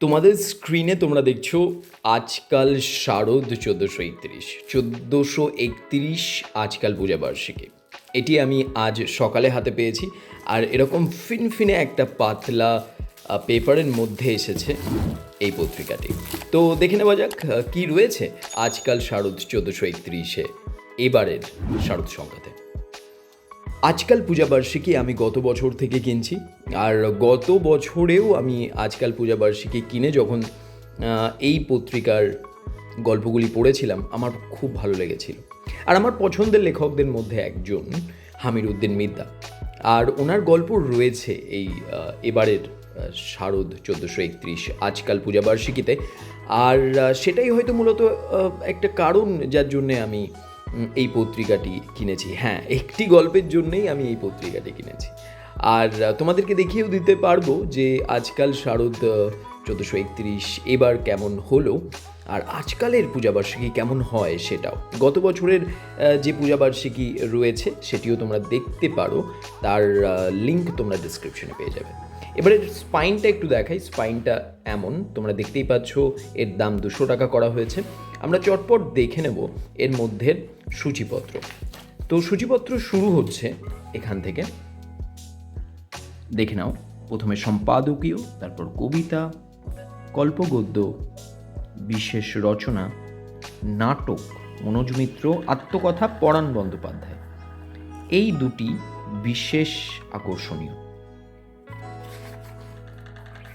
তোমাদের স্ক্রিনে তোমরা দেখছ আজকাল শারদ চোদ্দোশো একত্রিশ চোদ্দোশো একত্রিশ আজকাল পূজা বার্ষিকী। এটি আমি আজ সকালে হাতে পেয়েছি আর এরকম ফিনফিনে একটা পাতলা পেপারের মধ্যে এসেছে এই পত্রিকাটি। তো দেখে নেওয়া যাক কী রয়েছে আজকাল শারদ চোদ্দোশো একত্রিশে, এবারের শারদ সংখ্যাতে আজকাল পূজাবার্ষিকী আমি গত বছর থেকে কিনছি। আর গত বছরেও আমি আজকাল পূজাবার্ষিকী কিনে যখন এই পত্রিকার গল্পগুলি পড়েছিলাম, আমার খুব ভালো লেগেছিল। আর আমার পছন্দের লেখকদের মধ্যে একজন হামির উদ্দিন মিদ্দা। আর ওনার গল্প রয়েছে এই এবারের শারদ চোদ্দোশো একত্রিশ আজকাল পূজাবার্ষিকীতে। আর সেটাই হয়তো মূলত একটা কারণ যার জন্যে আমি এই পত্রিকাটি কিনেছি। হ্যাঁ একটি গল্পের জন্যেই আমি এই পত্রিকাটি কিনেছি। আর তোমাদেরকে দেখিয়েও দিতে পারব যে আজকাল শারদ চোদ্দোশো একত্রিশ এবার কেমন হলো, আর আজকালের পূজাবার্ষিকী কেমন হয় সেটাও। গত বছরের যে পূজাবার্ষিকী রয়েছে সেটিও তোমরা দেখতে পারো। তার লিঙ্ক তোমরা ডিসক্রিপশনে পেয়ে যাবে। এবারে স্পাইনটা একটু দেখাই। স্পাইনটা এমন, তোমরা দেখতেই পাচ্ছ, এর দাম দুশো টাকা করা হয়েছে। আমরা চটপট দেখে নেব এর মধ্যে সূচিপত্র। তো সূচিপত্র শুরু হচ্ছে এখান থেকে। দেখে নাও, প্রথমে সম্পাদকীয়, তারপর কবিতা, কল্পগদ্য, বিশেষ রচনা, নাটক, মনোজ মিত্র, আত্মকথা, পরাণ বন্দ্যোপাধ্যায়। এই দুটি বিশেষ আকর্ষণীয়।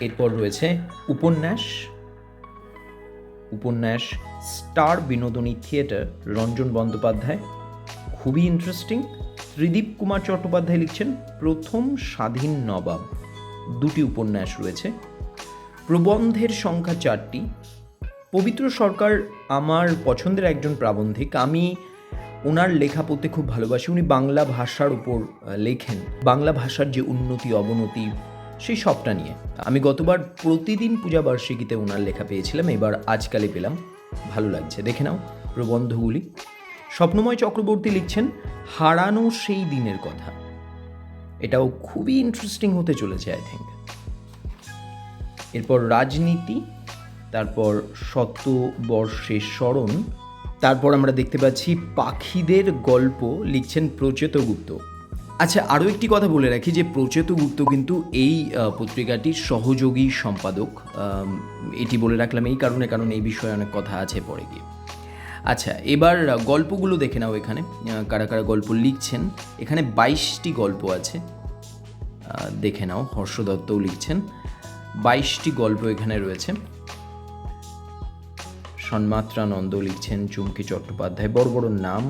এরপর রয়েছে উপন্যাস। উপন্যাস, স্টার বিনোদনী থিয়েটার, রঞ্জন বন্দ্যোপাধ্যায়। খুবই ইন্টারেস্টিং ত্রিদীপ কুমার চট্টোপাধ্যায় লিখছেন প্রথম স্বাধীন নবাব। দুটি উপন্যাস রয়েছে। প্রবন্ধের সংখ্যা চারটি। পবিত্র সরকার আমার পছন্দের একজন প্রাবন্ধিক। আমি ওনার লেখা পড়তে খুব ভালোবাসি। উনি বাংলা ভাষার উপর লেখেন। বাংলা ভাষার যে উন্নতি, অবনতি সেই সবটা নিয়ে। আমি গতবার প্রতিদিন পূজা বার্ষিকীতে ওনার লেখা পেয়েছিলাম, এবার আজকালে পেলাম। ভালো লাগছে। দেখে নাও প্রবন্ধগুলি। স্বপ্নময় চক্রবর্তী লিখছেন, হারানো সেই দিনের কথা। এটাও খুবই ইন্টারেস্টিং হতে চলেছে আই থিঙ্ক এরপর রাজনীতি, তারপর শতবর্ষের স্মরণ, তারপর আমরা দেখতে পাচ্ছি পাখিদের গল্প লিখছেন প্রচেত গুপ্ত আচ্ছা আরও একটি কথা বলে রাখি যে প্রচেত গুপ্ত কিন্তু এই পত্রিকাটির সহযোগী সম্পাদক এটি বলে রাখলাম এই কারণে, কারণ এই বিষয়ে অনেক কথা আছে পরে গিয়ে। আচ্ছা এবার গল্পগুলো দেখে নাও এখানে কারা কারা গল্প লিখছেন। এখানে বাইশটি গল্প আছে দেখে নাও হর্ষ দত্তও লিখছেন। বাইশটি গল্প এখানে রয়েছে। সন্মাত্রানন্দ লিখছেন, চুমকি চট্টোপাধ্যায়, বড় বড় নাম।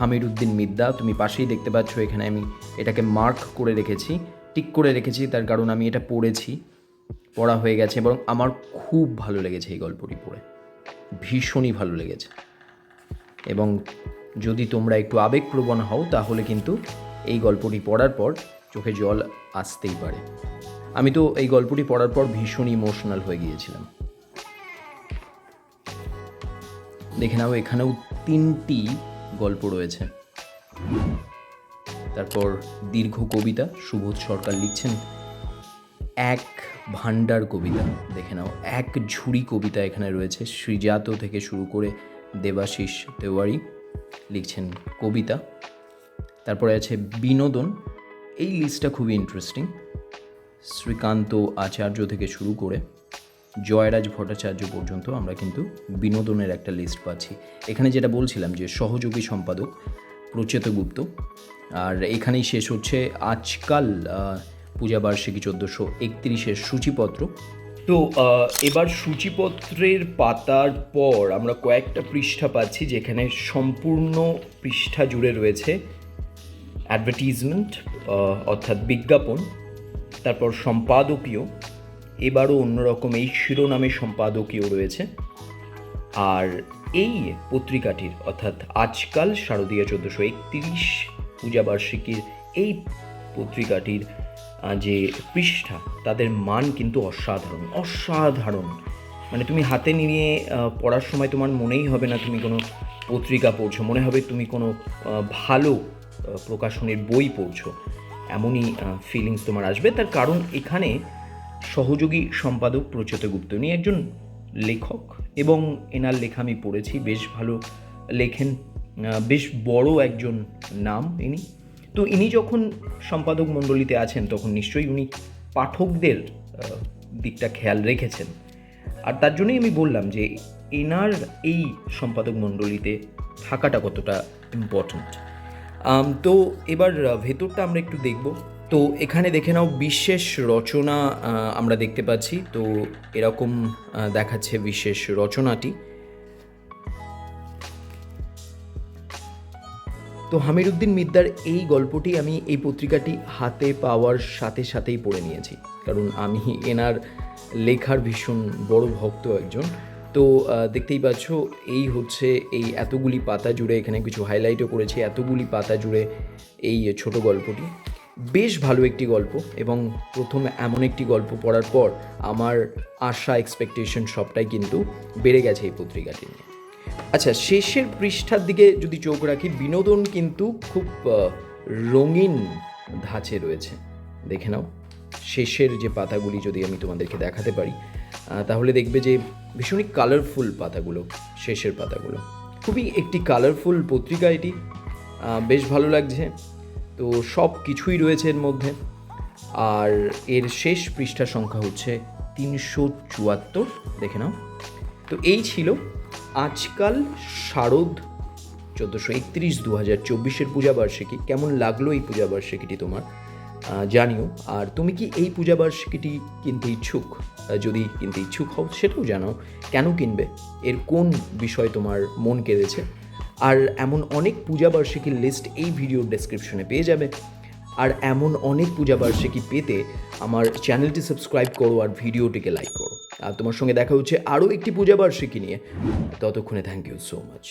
হামির উদ্দিন মিদ্দা, তুমি পাশেই দেখতে পাচ্ছ এখানে আমি এটাকে মার্ক করে রেখেছি টিক করে রেখেছি, তার কারণ আমি এটা পড়েছি, পড়া হয়ে গেছে এবং আমার খুব ভালো লেগেছে এই গল্পটি পড়ে, ভীষণই ভালো লেগেছে। এবং যদি তোমরা একটু আবেগপ্রবণ হও, তাহলে কিন্তু এই গল্পটি পড়ার পর চোখে জল আসতেই পারে। আমি তো এই গল্পটি পড়ার পর ভীষণ ইমোশনাল হয়ে গিয়েছিলাম। দেখে নাও, এখানেও তিনটি গল্প রয়েছে। তারপর দীর্ঘ কবিতা, সুবোধ সরকার লিখছেন, এক ভান্ডার কবিতা। দেখে নাও, এক ঝুড়ি কবিতা এখানে রয়েছে। শ্রীজাত থেকে শুরু করে দেবাশিস তেওয়ারি লিখছেন কবিতা। তারপরে আছে বিনোদন। এই লিস্টটা খুবই ইন্টারেস্টিং শ্রীকান্ত আচার্য থেকে শুরু করে জয়রাজ ভট্টাচার্য পর্যন্ত আমরা কিন্তু বিনোদনের একটা লিস্ট পাচ্ছি। এখানে যেটা বলছিলাম যে সহযোগী সম্পাদক প্রচেত গুপ্ত, আর এখানেই শেষ হচ্ছে আজকাল পূজা বার্ষিকী চোদ্দোশো একত্রিশের সূচিপত্র। তো এবার সূচিপত্রের পাতার পর আমরা কয়েকটা পৃষ্ঠা পাচ্ছি যেখানে সম্পূর্ণ পৃষ্ঠা জুড়ে রয়েছে অ্যাডভার্টিজমেন্ট অর্থাৎ বিজ্ঞাপন, তারপর সম্পাদকীয় এবারও অন্যরকম এই শিরোনামে সম্পাদকীয় রয়েছে। আর এই পত্রিকাটির অর্থাৎ আজকাল শারদীয় চোদ্দোশো একত্রিশ পূজাবার্ষিকীর এই পত্রিকাটির যে পৃষ্ঠা, তাদের মান কিন্তু অসাধারণ অসাধারণ। মানে তুমি হাতে নিয়ে পড়ার সময় তোমার মনেই হবে না তুমি কোনো পত্রিকা পড়ছো, মনে হবে তুমি কোনো ভালো প্রকাশনের বই পড়ছো। এমনই ফিলিংস তোমার আসবে। তার কারণ এখানে সহযোগী সম্পাদক প্রচেত গুপ্ত উনি একজন লেখক এবং এনার লেখা আমি পড়েছি, বেশ ভালো লেখেন বেশ বড় একজন নাম ইনি। তো ইনি যখন সম্পাদক মণ্ডলীতে আছেন, তখন নিশ্চয়ই উনি পাঠকদের দিকটা খেয়াল রেখেছেন। আর তার জন্যই আমি বললাম যে, এনার এই সম্পাদক মণ্ডলীতে থাকাটা কতটা ইম্পর্ট্যান্ট তো এবার ভেতরটা আমরা একটু দেখব। তো এখানে দেখে নাও বিশেষ রচনা আমরা দেখতে পাচ্ছি। তো এরকম দেখাচ্ছে বিশেষ রচনাটি। তো হামিরুদ্দিন মিদ্দার, এই গল্পটি আমি এই পত্রিকাটি হাতে পাওয়ার সাথে সাথেই পড়ে নিয়েছি। কারণ আমি এনার লেখার ভীষণ বড় ভক্ত একজন। তো দেখতেই পাচ্ছ, এই হচ্ছে এই এতগুলি পাতা জুড়ে এখানে কিছু হাইলাইটও করেছি। এতগুলি পাতা জুড়ে এই ছোট গল্পটি। বেশ ভালো একটি গল্প এবং প্রথম এমন একটি গল্প পড়ার পর আমার আশা এক্সপেকটেশন সবটাই কিন্তু বেড়ে গেছে এই পত্রিকাটি নিয়ে। আচ্ছা শেষের পৃষ্ঠার দিকে যদি চোখ রাখি, বিনোদন কিন্তু খুব রঙিন ধাঁচে রয়েছে। দেখে নাও, শেষের যে পাতাগুলি যদি আমি তোমাদেরকে দেখাতে পারি তাহলে দেখবে যে ভীষণই কালারফুল পাতাগুলো, শেষের পাতাগুলো। খুবই একটি কালারফুল পত্রিকা এটি। বেশ ভালো লাগছে। তো সব কিছুই রয়েছে এর মধ্যে। আর এর শেষ পৃষ্ঠা সংখ্যা হচ্ছে তিনশো চুয়াত্তর। দেখে নাও। তো এই ছিল আজকাল শারদ চোদ্দোশো একত্রিশ দু হাজার চব্বিশের পূজাবার্ষিকী। কেমন লাগল এই পূজাবার্ষিকীটি তোমার? জানিও। আর তুমি কি এই পূজাবার্ষিকীটি কিনতে ইচ্ছুক? যদি কিনতে ইচ্ছুক হও, সেটাও জানাও। কেন কিনবে? এর কোন বিষয় তোমার মন কেড়েছে? আর এমন অনেক পূজা বার্ষিকীর লিস্ট এই ভিডিওর ডেসক্রিপশনে পেয়ে যাবে। আর এমন অনেক পূজাবার্ষিকী পেতে আমার চ্যানেলটি সাবস্ক্রাইব করো আর ভিডিওটিকে লাইক করো। আর তোমার সঙ্গে দেখা হচ্ছে আরও একটি পূজাবার্ষিকী নিয়ে। ততক্ষণে থ্যাংক ইউ সো মাচ